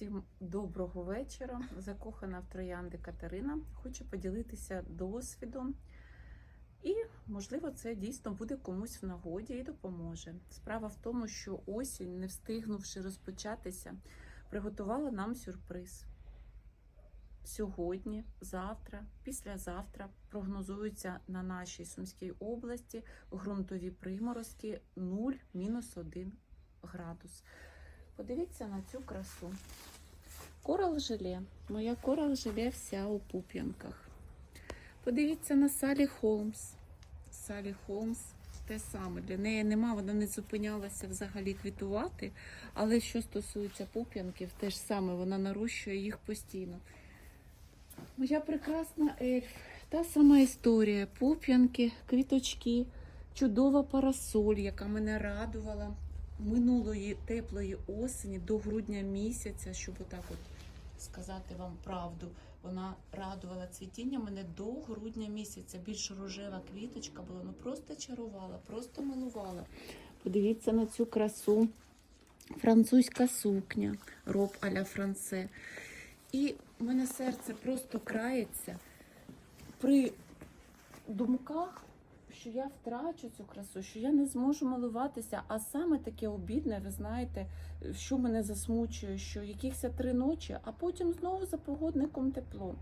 Всім доброго вечора. Закохана в троянди Катерина. Хочу поділитися досвідом. І, можливо, це дійсно буде комусь в нагоді і допоможе. Справа в тому, що осінь, не встигнувши розпочатися, приготувала нам сюрприз. Сьогодні, завтра, післязавтра прогнозуються на нашій Сумській області ґрунтові приморозки 0-1 градус. Подивіться на цю красу. Корал желе. Моя корал желе вся у пуп'янках. Подивіться на Салі Холмс. Салі Холмс те саме. Для неї нема, вона не зупинялася взагалі квітувати. Але що стосується пуп'янків, те ж саме вона нарощує їх постійно. Моя прекрасна ельф. Та сама історія. Пуп'янки, квіточки, чудова парасоль, яка мене радувала минулої теплої осені до грудня місяця, щоб отак от сказати вам правду. Вона радувала цвітіння мене до грудня місяця. Більш рожева квіточка була, ну просто чарувала, просто милувала. Подивіться на цю красу. Французька сукня, роб а-ля франце. І в мене серце просто крається при думках, що я втрачу цю красу, що я не зможу милуватися. А саме таке обідне, ви знаєте, що мене засмучує, що якихось три ночі, а потім знову за погодником тепло.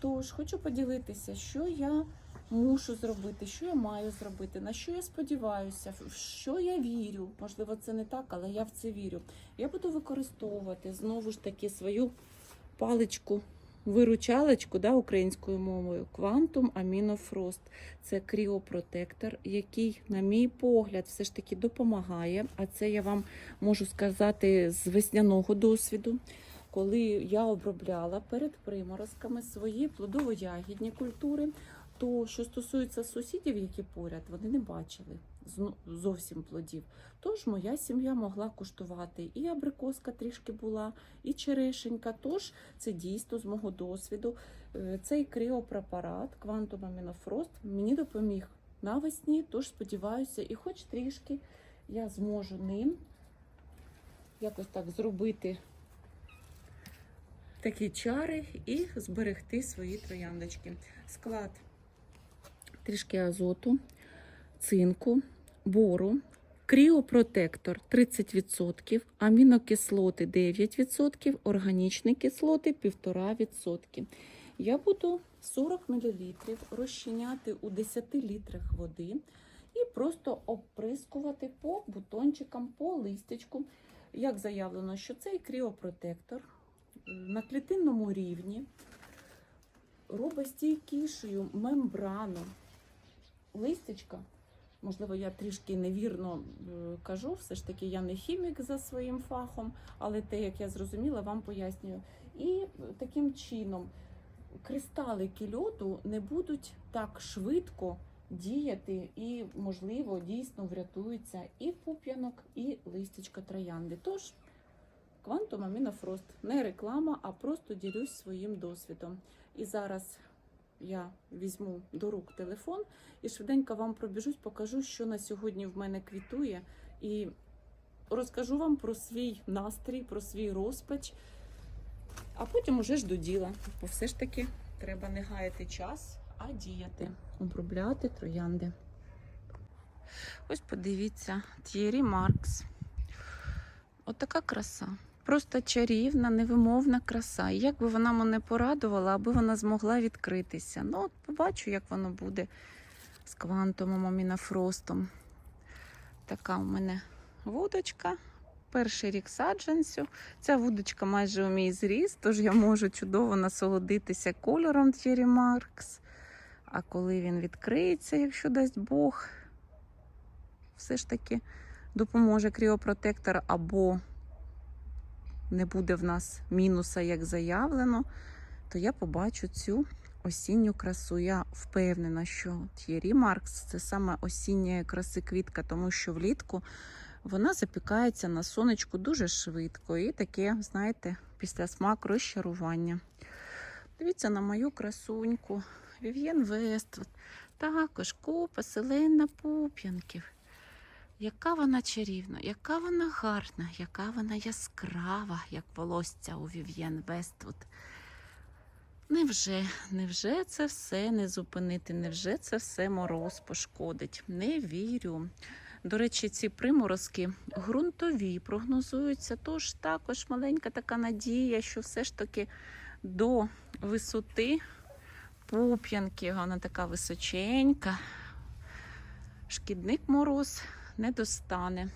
Тож хочу поділитися, що я мушу зробити, що я маю зробити, на що я сподіваюся, в що я вірю. Можливо, це не так, але я в це вірю. Я буду використовувати знову ж таки свою паличку. Виручалочку да, українською мовою Quantum Amino Це кріопротектор, який, на мій погляд, все ж таки допомагає. А це я вам можу сказати з весняного досвіду, коли я обробляла перед приморозками свої плодово-ягідні культури. То, що стосується сусідів, які поряд, вони не бачили зовсім плодів. Тож моя сім'я могла куштувати і абрикоска трішки була, і черешенька. Тож це дійсно з мого досвіду. Е, Цей кріопрепарат Quantum Aminofrost мені допоміг навесні, тож сподіваюся, і хоч трішки я зможу ним якось так зробити такі чари і зберегти свої трояндочки. Склад трішки азоту, цинку, бору, кріопротектор 30%, амінокислоти 9%, органічні кислоти 1,5%. Я буду 40 мл розчиняти у 10 літрах води і просто оприскувати по бутончикам, по листячку. Як заявлено, що цей кріопротектор на клітинному рівні робить стійкішою мембрану листячка. Можливо, я трішки невірно е, кажу, все ж таки я не хімік за своїм фахом, але те, як я зрозуміла, вам пояснюю. І таким чином кристалики льоду не будуть так швидко діяти і, можливо, дійсно врятуються і пуп'янок, і листячка троянди. Тож, Amino Frost не реклама, а просто ділюсь своїм досвідом. І зараз я візьму до рук телефон і швиденько вам пробіжусь, покажу, що на сьогодні в мене квітує, і розкажу вам про свій настрій, про свій розпач. А потім уже ж до діла. Бо все ж таки треба не гаяти час, а діяти, обробляти троянди. Ось подивіться, Т'єрі Маркс. Отака краса. Просто чарівна, невимовна краса. І як би вона мене порадувала, аби вона змогла відкритися. Ну, от побачу, як воно буде з квантомом амінофростом. Така у мене вудочка. Перший рік саджанцю. Ця вудочка майже у мій зріст, тож я можу чудово насолодитися кольором Thierry Маркс. А коли він відкриється, якщо дасть Бог, все ж таки допоможе кріопротектор або не буде в нас мінуса, як заявлено, то я побачу цю осінню красу. Я впевнена, що Thierry Маркс це саме осіння краси квітка, тому що влітку вона запікається на сонечку дуже швидко. І таке, знаєте, після смак розчарування. Дивіться на мою красуньку. Вів'єн Вест. Також купа селена пуп'янків. Яка вона чарівна, яка вона гарна, яка вона яскрава, як волосся у Вів'єн Вествуд. Невже, невже це все не зупинити? Невже це все мороз пошкодить? Не вірю. До речі, ці приморозки ґрунтові прогнозуються, тож також маленька така надія, що все ж таки до висоти пуп'янки, вона така височенька. Шкідник мороз не достане.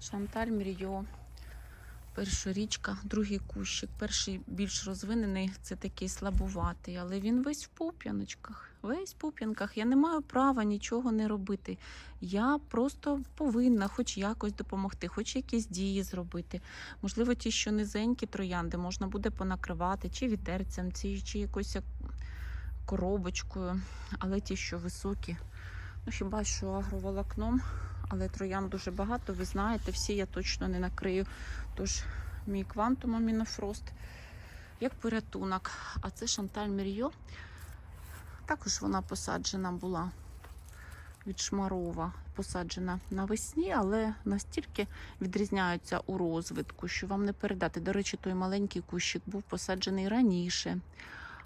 Шанталь Мріо. Першорічка, другий кущик. Перший більш розвинений, це такий слабуватий, але він весь в пуп'яночках. Весь в пуп'янках. Я не маю права нічого не робити. Я просто повинна хоч якось допомогти, хоч якісь дії зробити. Можливо, ті, що низенькі троянди, можна буде понакривати чи вітерцем, чи, чи якоюсь коробочкою. Але ті, що високі, ну хіба що агроволокном, але троян дуже багато, ви знаєте, всі я точно не накрию. Тож мій квантум амінофрост як порятунок. А це Шанталь Мір'йо. Також вона посаджена була від Шмарова, посаджена навесні, але настільки відрізняються у розвитку, що вам не передати. До речі, той маленький кущик був посаджений раніше.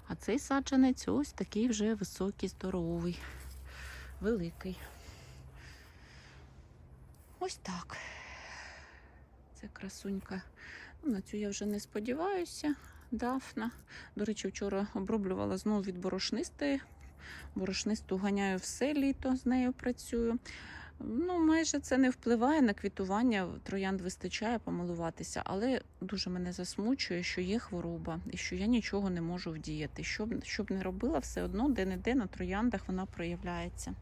А цей саджанець ось такий вже високий, здоровий, великий. Ось так. Це красунька. Ну, на цю я вже не сподіваюся. Дафна. До речі, вчора оброблювала знову від борошнистої. Борошнисту ганяю все літо, з нею працюю. Ну, майже це не впливає на квітування. Троянд вистачає помилуватися, але дуже мене засмучує, що є хвороба і що я нічого не можу вдіяти. Щоб, щоб не робила, все одно де-не-де на трояндах вона проявляється.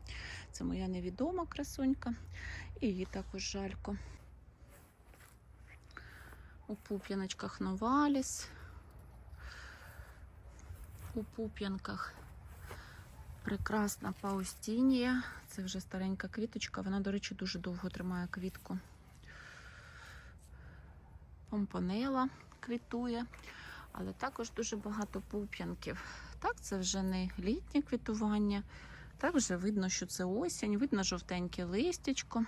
Це моя невідома красунька, і її також жалько. У пуп'яночках новаліс. У пуп'янках прекрасна паустінія. Це вже старенька квіточка. Вона, до речі, дуже довго тримає квітку. Помпонела квітує, але також дуже багато пуп'янків. Так, це вже не літнє квітування. Так вже видно, що це осінь, видно жовтеньке листячко.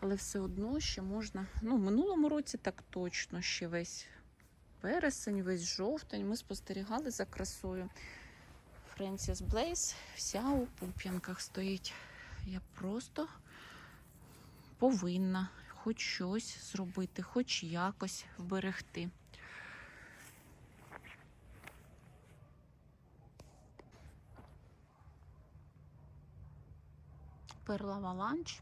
Але все одно ще можна. Ну, в минулому році так точно ще весь вересень, весь жовтень. Ми спостерігали за красою. Френсіс Блейс вся у пуп'янках стоїть. Я просто повинна хоч щось зробити, хоч якось вберегти. Перла Валанч.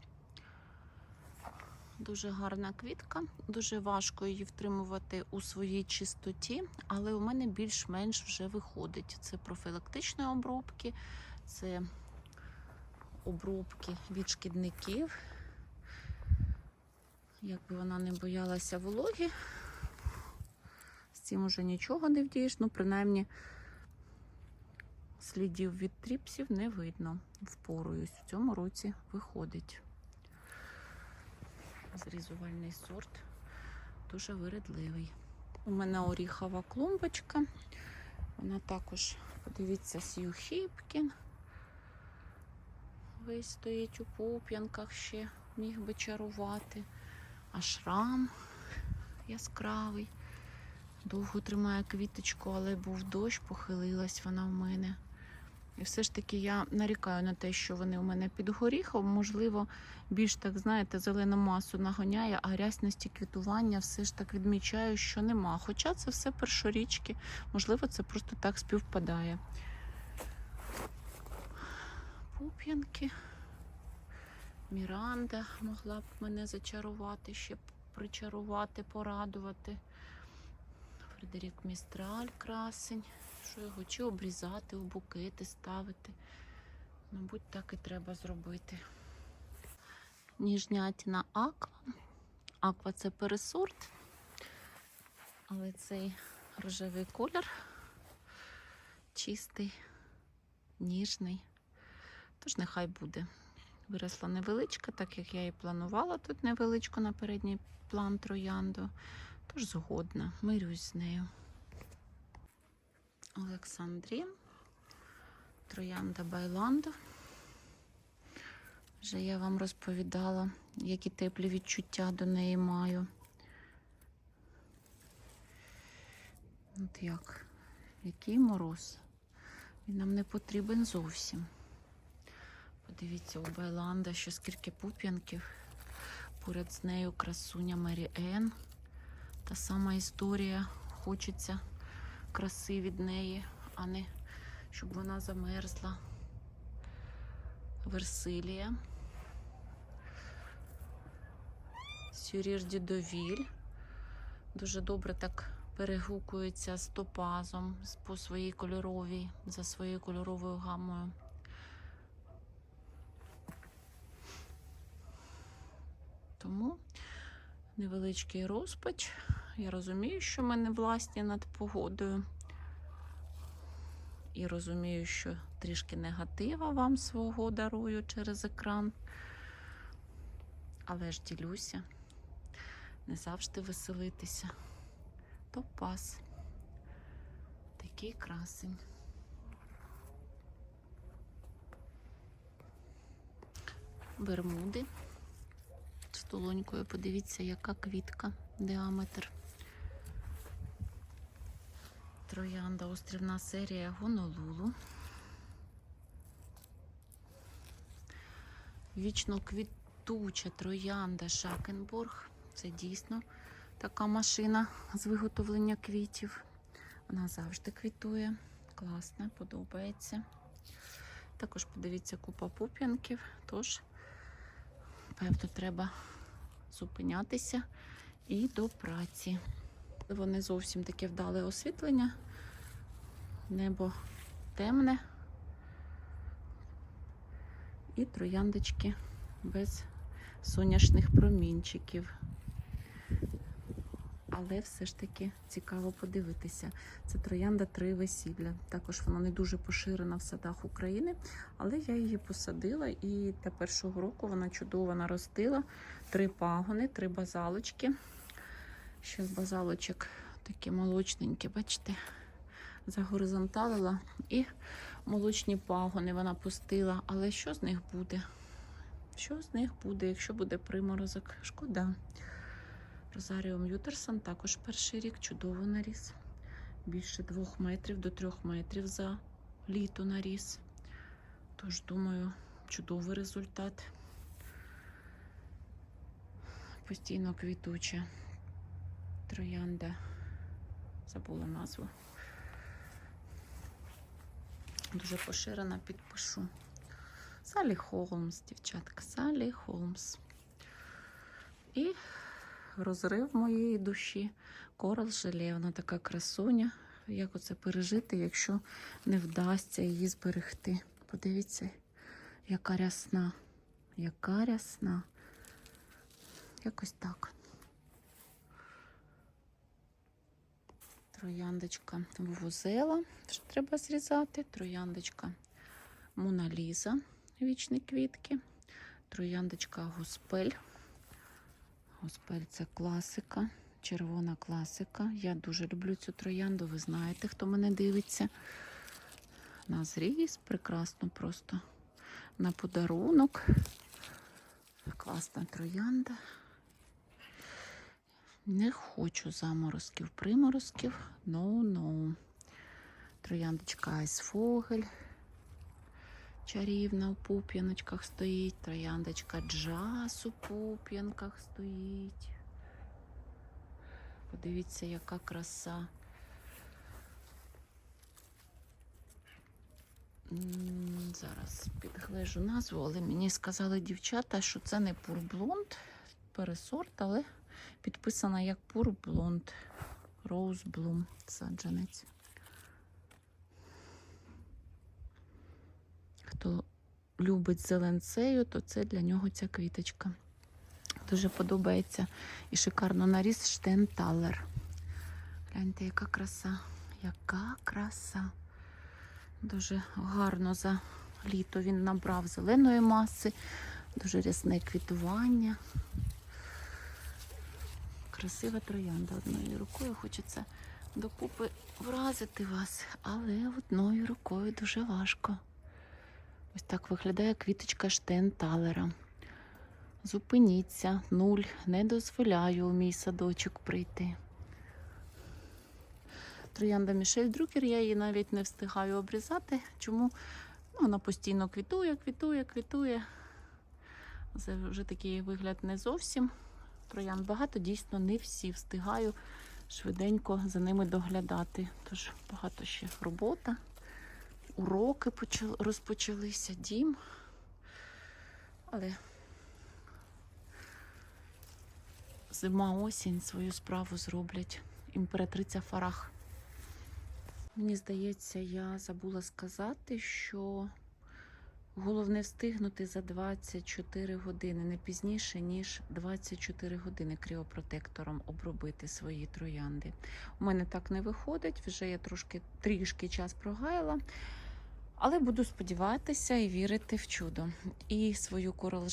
Дуже гарна квітка, дуже важко її втримувати у своїй чистоті, але у мене більш-менш вже виходить. Це профілактичні обробки, це обробки від шкідників. Якби вона не боялася вологи, з цим уже нічого не вдієш, ну, принаймні слідів від тріпсів не видно. Впоруюсь в цьому році виходить зрізувальний сорт, дуже виридливий. У мене оріхова клумбочка. Вона також, подивіться, Сью Хіпкін. Весь стоїть у пуп'янках ще міг би чарувати. А шрам яскравий. Довго тримає квіточку, але був дощ, похилилась вона в мене. І все ж таки я нарікаю на те, що вони у мене під горіхом. Можливо, більш так, знаєте, зелену масу нагоняє, а рясності квітування все ж так відмічаю, що нема. Хоча це все першорічки, можливо, це просто так співпадає. Пуп'янки. Міранда могла б мене зачарувати, ще причарувати, порадувати. Фредерік Містраль красень. Що його чи обрізати у букети, ставити. Мабуть, так і треба зробити. Ніжнятіна аква. Аква це пересорт, але цей рожевий колір чистий, ніжний. Тож нехай буде. Виросла невеличка, так як я і планувала тут невеличку на передній план троянду. Тож згодна, мирюсь з нею. Олександрія, Троянда Байландо. Вже я вам розповідала, які теплі відчуття до неї маю. От як, який мороз. Він нам не потрібен зовсім. Подивіться, у Байланда ще скільки пуп'янків. Поряд з нею красуня Мері Енн. Та сама історія. Хочеться краси від неї, а не щоб вона замерзла. Версилія. Сюрір Дідовіль. Дуже добре так перегукується з топазом по своїй кольоровій, за своєю кольоровою гамою. Тому невеличкий розпач. Я розумію, що ми не власні над погодою. І розумію, що трішки негатива вам свого дарую через екран. Але ж ділюся. Не завжди веселитися. Топаз. Такий красень. Бермуди. Долонькою подивіться, яка квітка, діаметр. Троянда острівна серія Гонолулу. Вічно квітуча троянда Шакенбург. Це дійсно така машина з виготовлення квітів. Вона завжди квітує. Класна, подобається. Також подивіться купа пуп'янків, тож, певно, треба зупинятися і до праці. Вони зовсім таке вдале освітлення. Небо темне. І трояндочки без сонячних промінчиків. Але все ж таки цікаво подивитися. Це троянда три весілля. Також вона не дуже поширена в садах України, але я її посадила і та першого року вона чудово наростила. Три пагони, три базалочки. Ще з базалочок такі молочненькі, бачите, загоризонталила і молочні пагони вона пустила. Але що з них буде? Що з них буде, якщо буде приморозок? Шкода. Розаріум Ютерсон також перший рік чудово наріс. Більше двох метрів до трьох метрів за літо наріс. Тож, думаю, чудовий результат. Постійно квітуча троянда. Забула назву. Дуже поширена, підпишу. Салі Холмс, дівчатка, Салі Холмс. І розрив моєї душі. Корал желе, вона така красуня. Як оце пережити, якщо не вдасться її зберегти? Подивіться, яка рясна, яка рясна. Якось так. Трояндочка вузела, теж треба зрізати. Трояндочка Моналіза, вічні квітки. Трояндочка Госпель. Госпель це класика, червона класика. Я дуже люблю цю троянду, ви знаєте, хто мене дивиться. На зріз, прекрасно просто на подарунок. Класна троянда. Не хочу заморозків, приморозків. No, no. Трояндочка Айсфогель. Чарівна у пуп'яночках стоїть. Трояндочка джаз у пуп'янках стоїть. Подивіться, яка краса. Зараз підглежу назву, але мені сказали дівчата, що це не пурблонд, пересорт, але підписана як пурблонд. Роуз Блум саджанець. Хто любить зеленцею, то це для нього ця квіточка. Дуже подобається і шикарно наріс Штенталер. Гляньте, яка краса, яка краса. Дуже гарно за літо він набрав зеленої маси, дуже рясне квітування. Красива троянда одною рукою. Хочеться докупи вразити вас, але одною рукою дуже важко. Ось так виглядає квіточка штенталера. Зупиніться, нуль. Не дозволяю у мій садочок прийти. Троянда Мішель Друкер, я її навіть не встигаю обрізати. Чому? Ну, вона постійно квітує, квітує, квітує. Це вже такий вигляд не зовсім. Троянд багато, дійсно, не всі встигаю швиденько за ними доглядати. Тож багато ще робота. Уроки розпочалися, дім. Але зима, осінь свою справу зроблять. Імператриця Фарах. Мені здається, я забула сказати, що головне встигнути за 24 години, не пізніше, ніж 24 години кріопротектором обробити свої троянди. У мене так не виходить, вже я трошки трішки час прогаяла. Але буду сподіватися і вірити в чудо. І свою корал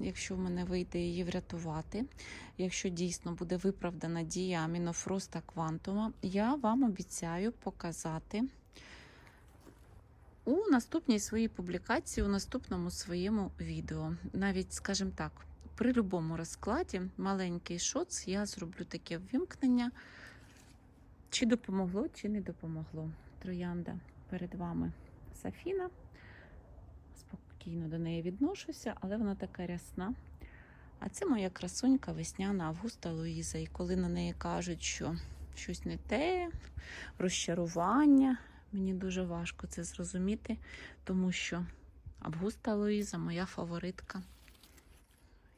якщо в мене вийде її врятувати, якщо дійсно буде виправдана дія амінофроста квантума, я вам обіцяю показати у наступній своїй публікації, у наступному своєму відео. Навіть, скажімо так, при будь-якому розкладі маленький шоц, я зроблю таке ввімкнення. Чи допомогло, чи не допомогло. Троянда перед вами. Сафіна. Спокійно до неї відношуся, але вона така рясна. А це моя красунька весняна Августа Луїза. І коли на неї кажуть, що щось не те, розчарування, мені дуже важко це зрозуміти, тому що Августа Луїза моя фаворитка.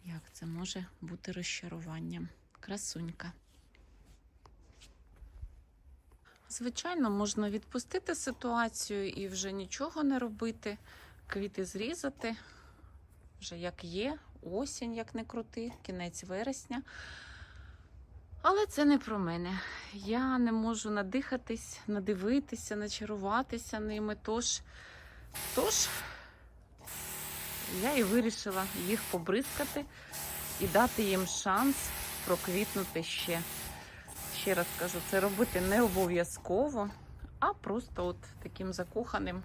Як це може бути розчаруванням? Красунька. Звичайно, можна відпустити ситуацію і вже нічого не робити, квіти зрізати, вже як є, осінь, як не крути, кінець вересня. Але це не про мене. Я не можу надихатись, надивитися, начаруватися ними. Тож, тож я і вирішила їх побризкати і дати їм шанс проквітнути ще ще раз кажу, це робити не обов'язково, а просто от таким закоханим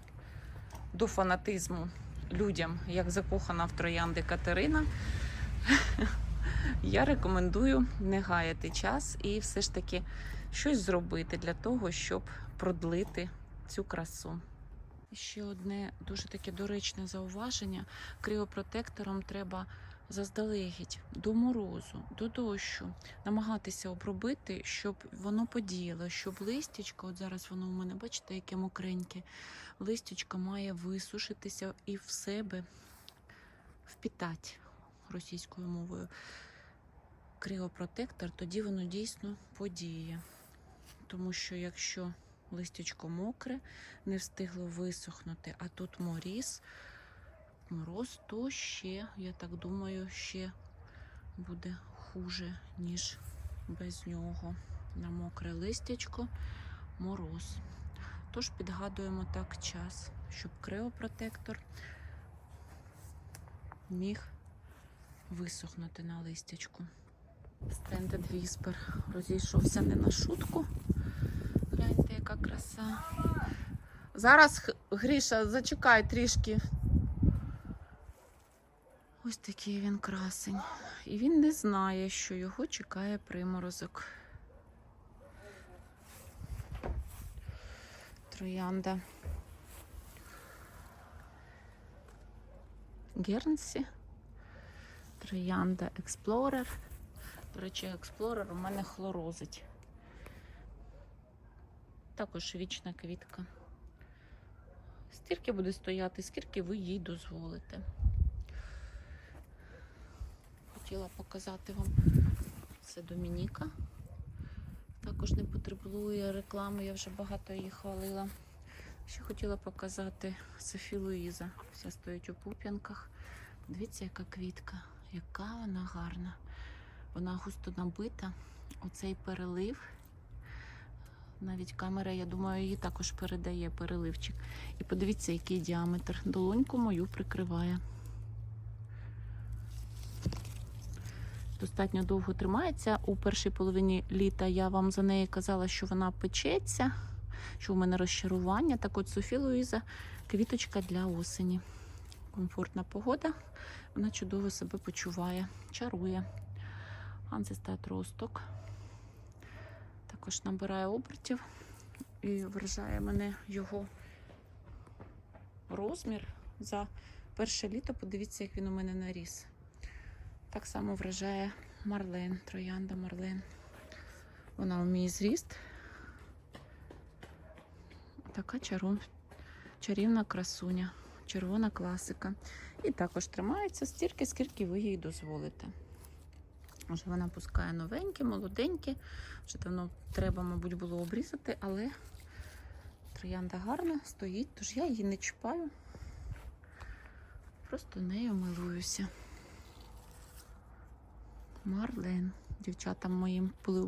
до фанатизму людям, як закохана в троянди Катерина. Я рекомендую не гаяти час і все ж таки щось зробити для того, щоб продлити цю красу. Ще одне дуже таке доречне зауваження: кріопротектором треба заздалегідь до морозу, до дощу, намагатися обробити, щоб воно подіяло, щоб листячко, от зараз воно у мене, бачите, яке мокреньке, листячко має висушитися і в себе впітати російською мовою. Кріопротектор, тоді воно дійсно подіє. Тому що якщо листячко мокре, не встигло висохнути, а тут моріз, мороз, то ще, я так думаю, ще буде хуже, ніж без нього. На мокре листячко, мороз. Тож підгадуємо так час, щоб креопротектор міг висохнути на листячку. Стендед віспер розійшовся не на шутку. Гляньте, яка краса. Зараз Гріша, зачекай трішки. Ось такий він красень. І він не знає, що його чекає приморозок. Троянда. Гернсі. Троянда Експлорер. До речі, експлорер у мене хлорозить. Також вічна квітка. Стільки буде стояти, скільки ви їй дозволите. Хотіла показати вам це Домініка. Також не потребує реклами, я вже багато її хвалила. Ще хотіла показати Софі Луїза. Вся стоїть у пуп'янках. Дивіться, яка квітка, яка вона гарна. Вона густо набита. Оцей перелив. Навіть камера, я думаю, її також передає переливчик. І подивіться, який діаметр. Долоньку мою прикриває. Достатньо довго тримається. У першій половині літа я вам за неї казала, що вона печеться, що в мене розчарування. Так от Софі Луїза квіточка для осені. комфортна погода. Вона чудово себе почуває, чарує. Анцестат росток. Також набирає обертів і вражає мене його розмір за перше літо. Подивіться, як він у мене наріс. Так само вражає Марлен, троянда Марлен. Вона у мій зріст. Така чару... чарівна красуня, червона класика. І також тримається стільки, скільки ви їй дозволите. Вже вона пускає новенькі, молоденькі. Вже давно треба, мабуть, було обрізати, але троянда гарна, стоїть, тож я її не чіпаю. Просто нею милуюся. Марлен. Дівчатам моїм були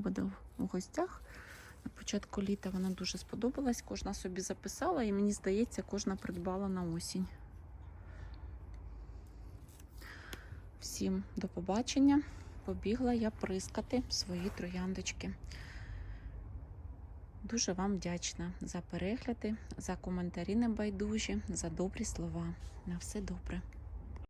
у гостях. На початку літа вона дуже сподобалась. Кожна собі записала, і мені здається, кожна придбала на осінь. Всім до побачення. Побігла я прискати свої трояндочки. Дуже вам вдячна за перегляди, за коментарі небайдужі, за добрі слова. На все добре.